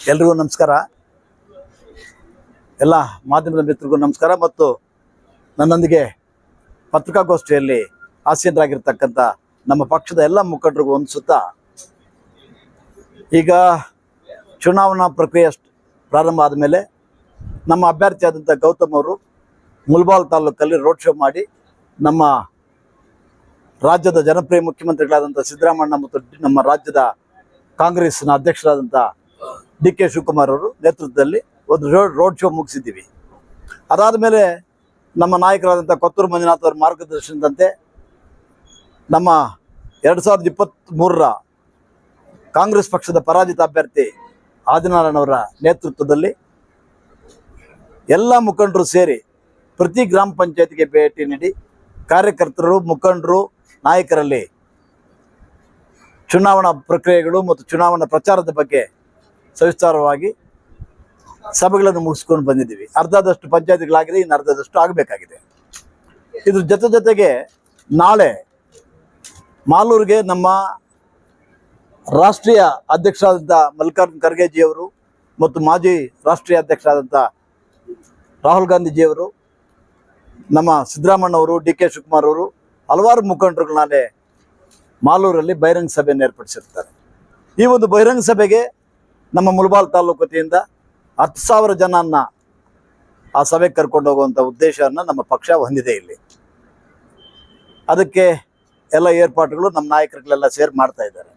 ಎಲ್ರಿಗೂ ನಮಸ್ಕಾರ. ಎಲ್ಲ ಮಾಧ್ಯಮದ ಮಿತ್ರರಿಗೂ ನಮಸ್ಕಾರ ಮತ್ತು ನನ್ನೊಂದಿಗೆ ಪತ್ರಿಕಾಗೋಷ್ಠಿಯಲ್ಲಿ ಆಸೀನರಾಗಿರ್ತಕ್ಕಂಥ ನಮ್ಮ ಪಕ್ಷದ ಎಲ್ಲ ಮುಖಂಡರಿಗೂ ಹೊಂದಿಸುತ್ತಾ ಈಗ ಚುನಾವಣಾ ಪ್ರಕ್ರಿಯೆ ಪ್ರಾರಂಭ ಪ್ರಾರಂಭ ಆದಮೇಲೆ ನಮ್ಮ ಅಭ್ಯರ್ಥಿಯಾದಂಥ ಗೌತಮ್ ಅವರು ಮುಲ್ಬಾಲ್ ತಾಲೂಕಲ್ಲಿ ರೋಡ್ ಶೋ ಮಾಡಿ ನಮ್ಮ ರಾಜ್ಯದ ಜನಪ್ರಿಯ ಮುಖ್ಯಮಂತ್ರಿಗಳಾದಂಥ ಸಿದ್ದರಾಮಣ್ಣ ಮತ್ತು ನಮ್ಮ ರಾಜ್ಯದ ಕಾಂಗ್ರೆಸ್ನ ಅಧ್ಯಕ್ಷರಾದಂಥ ಡಿ ಕೆ ಶಿವಕುಮಾರ್ ಅವರು ನೇತೃತ್ವದಲ್ಲಿ ಒಂದು ರೋಡ್ ರೋಡ್ ಶೋ ಮುಗಿಸಿದ್ದೀವಿ. ಅದಾದ ಮೇಲೆ ನಮ್ಮ ನಾಯಕರಾದಂಥ ಕೊತ್ತೂರು ಮಂಜುನಾಥ್ ಅವರ ಮಾರ್ಗದರ್ಶನದಂತೆ ನಮ್ಮ ಎರಡು ಸಾವಿರದ ಇಪ್ಪತ್ತ್ಮೂರರ ಕಾಂಗ್ರೆಸ್ ಪಕ್ಷದ ಪರಾಜಿತ ಅಭ್ಯರ್ಥಿ ಆದಿನಾರಾಯಣವರ ನೇತೃತ್ವದಲ್ಲಿ ಎಲ್ಲ ಮುಖಂಡರು ಸೇರಿ ಪ್ರತಿ ಗ್ರಾಮ ಪಂಚಾಯತ್ಗೆ ಭೇಟಿ ನೀಡಿ ಕಾರ್ಯಕರ್ತರು, ಮುಖಂಡರು, ನಾಯಕರಲ್ಲಿ ಚುನಾವಣಾ ಪ್ರಕ್ರಿಯೆಗಳು ಮತ್ತು ಚುನಾವಣಾ ಪ್ರಚಾರದ ಬಗ್ಗೆ ಸವಿಸ್ತಾರವಾಗಿ ಸಭೆಗಳನ್ನು ಮುಗಿಸ್ಕೊಂಡು ಬಂದಿದ್ದೀವಿ. ಅರ್ಧದಷ್ಟು ಪಂಚಾಯತಿಗಳಾಗಿದೆ, ಇನ್ನು ಅರ್ಧದಷ್ಟು ಆಗಬೇಕಾಗಿದೆ. ಇದ್ರ ಜೊತೆ ಜೊತೆಗೆ ನಾಳೆ ಮಾಲೂರಿಗೆ ನಮ್ಮ ರಾಷ್ಟ್ರೀಯ ಅಧ್ಯಕ್ಷರಾದಂಥ ಮಲ್ಲಿಕಾರ್ಜುನ್ ಖರ್ಗೆಜಿಯವರು ಮತ್ತು ಮಾಜಿ ರಾಷ್ಟ್ರೀಯ ಅಧ್ಯಕ್ಷರಾದಂಥ ರಾಹುಲ್ ಗಾಂಧೀಜಿಯವರು, ನಮ್ಮ ಸಿದ್ದರಾಮಣ್ಣವರು ಡಿ ಕೆ ಶಿವಕುಮಾರ್ ಅವರು ಹಲವಾರು ಮುಖಂಡರುಗಳು ನಾಳೆ ಮಾಲೂರಲ್ಲಿ ಬಹಿರಂಗ ಸಭೆಯನ್ನು ಏರ್ಪಡಿಸಿರ್ತಾರೆ. ಈ ಒಂದು ಬಹಿರಂಗ ಸಭೆಗೆ ನಮ್ಮ ಮುಲ್ಬಾಲ್ ತಾಲೂಕು ವತಿಯಿಂದ ಹತ್ತು ಸಾವಿರ ಜನನ್ನ ಆ ಸಭೆಗೆ ಕರ್ಕೊಂಡು ಹೋಗುವಂಥ ಉದ್ದೇಶವನ್ನು ನಮ್ಮ ಪಕ್ಷ ಹೊಂದಿದೆ ಇಲ್ಲಿ. ಅದಕ್ಕೆ ಎಲ್ಲ ಏರ್ಪಾಡುಗಳು ನಮ್ಮ ನಾಯಕರುಗಳೆಲ್ಲ ಸೇರ್ ಮಾಡ್ತಾ ಇದ್ದಾರೆ.